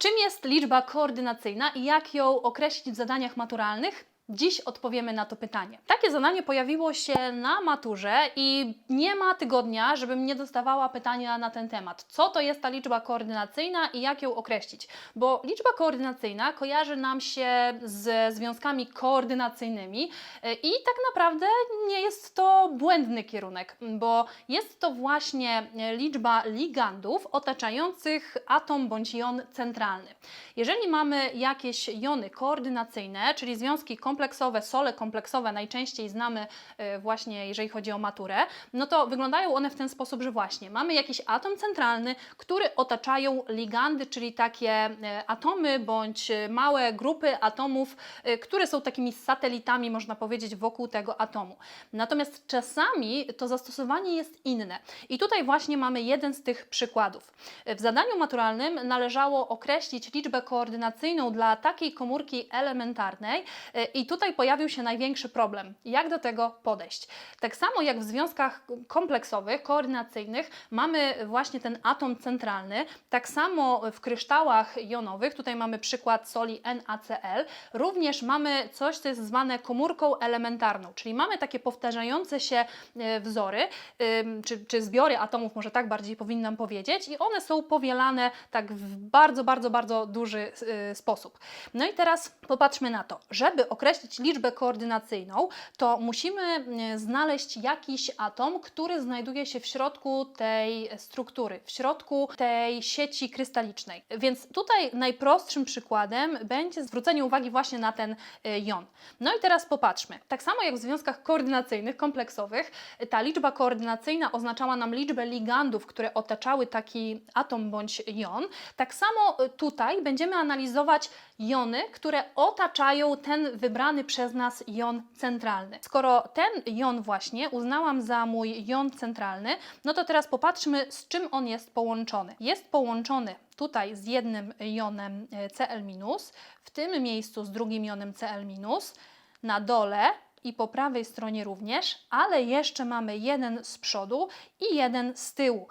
Czym jest liczba koordynacyjna i jak ją określić w zadaniach maturalnych? Dziś odpowiemy na to pytanie. Takie zadanie pojawiło się na maturze i nie ma tygodnia, żebym nie dostawała pytania na ten temat. Co to jest ta liczba koordynacyjna i jak ją określić? Bo liczba koordynacyjna kojarzy nam się z związkami koordynacyjnymi yy, i tak naprawdę nie jest to błędny kierunek, bo jest to właśnie e, liczba ligandów otaczających atom bądź jon centralny. Jeżeli mamy jakieś jony koordynacyjne, czyli związki kompleksowe, sole kompleksowe, najczęściej znamy e, właśnie jeżeli chodzi o maturę, no to wyglądają one w ten sposób, że właśnie mamy jakiś atom centralny, który otaczają ligandy, czyli takie e, atomy bądź e, małe grupy atomów, które są takimi satelitami, można powiedzieć, wokół tego atomu. Natomiast czasami to zastosowanie jest inne. I tutaj właśnie mamy jeden z tych przykładów. W zadaniu maturalnym należało określić liczbę koordynacyjną dla takiej komórki elementarnej e, i tutaj pojawił się największy problem. Jak do tego podejść? Tak samo jak w związkach kompleksowych, koordynacyjnych mamy właśnie ten atom centralny, tak samo w kryształach jonowych, tutaj mamy przykład soli NaCl, również mamy coś, co jest zwane komórką elementarną, czyli mamy takie powtarzające się e, wzory, czy, czy zbiory atomów, może tak bardziej powinnam powiedzieć, i one są powielane tak w bardzo, bardzo, bardzo duży y, sposób. No i teraz popatrzmy na to. Żeby określić liczbę koordynacyjną, to musimy y, znaleźć jakiś atom, który znajduje się w środku tej struktury, w środku tej sieci krystalicznej. Więc tutaj najprostszym przykładem będzie zwrócenie uwagi właśnie na ten y, jon. No i teraz popatrzmy. Tak samo jak w związkach koordynacyjnych, kompleksowych, ta liczba koordynacyjna oznaczała nam liczbę ligandów, które otaczały taki atom bądź jon. Tak samo y, tutaj będziemy analizować jony, które otaczają ten wybrany przez nas jon centralny. Skoro ten jon właśnie uznałam za mój jon centralny, no to teraz popatrzmy, z czym on jest połączony. Jest połączony tutaj z jednym jonem e, Cl-, w tym miejscu z drugim jonem Cl-, na dole i po prawej stronie również, ale jeszcze mamy jeden z przodu i jeden z tyłu.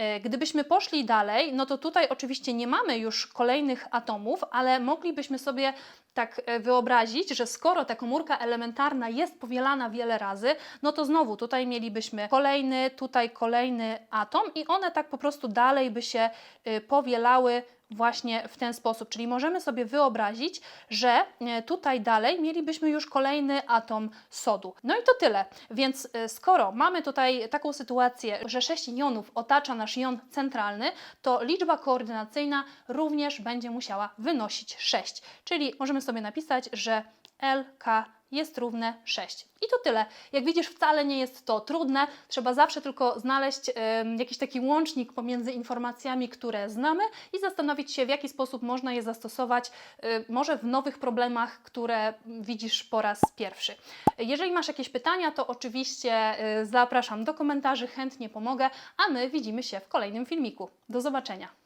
E, Gdybyśmy poszli dalej, no to tutaj oczywiście nie mamy już kolejnych atomów, ale moglibyśmy sobie tak e, wyobrazić, że skoro ta komórka elementarna jest powielana wiele razy, no to znowu tutaj mielibyśmy kolejny, tutaj kolejny atom i one tak po prostu dalej by się e, powielały właśnie w ten sposób. Czyli możemy sobie wyobrazić, że e, tutaj dalej mielibyśmy już kolejny atom sodu. No i to tyle. Więc e, skoro mamy tutaj taką sytuację, że 6 jonów otacza nasz jon centralny, to liczba koordynacyjna również będzie musiała wynosić 6. Czyli możemy sobie napisać, że LK jest równe 6. I to tyle. Jak widzisz, wcale nie jest to trudne. Trzeba zawsze tylko znaleźć em, jakiś taki łącznik pomiędzy informacjami, które znamy i zastanowić się, w jaki sposób można je zastosować, y, może w nowych problemach, które widzisz po raz pierwszy. Jeżeli masz jakieś pytania, to oczywiście y, zapraszam do komentarzy, chętnie pomogę, a my widzimy się w kolejnym filmiku. Do zobaczenia.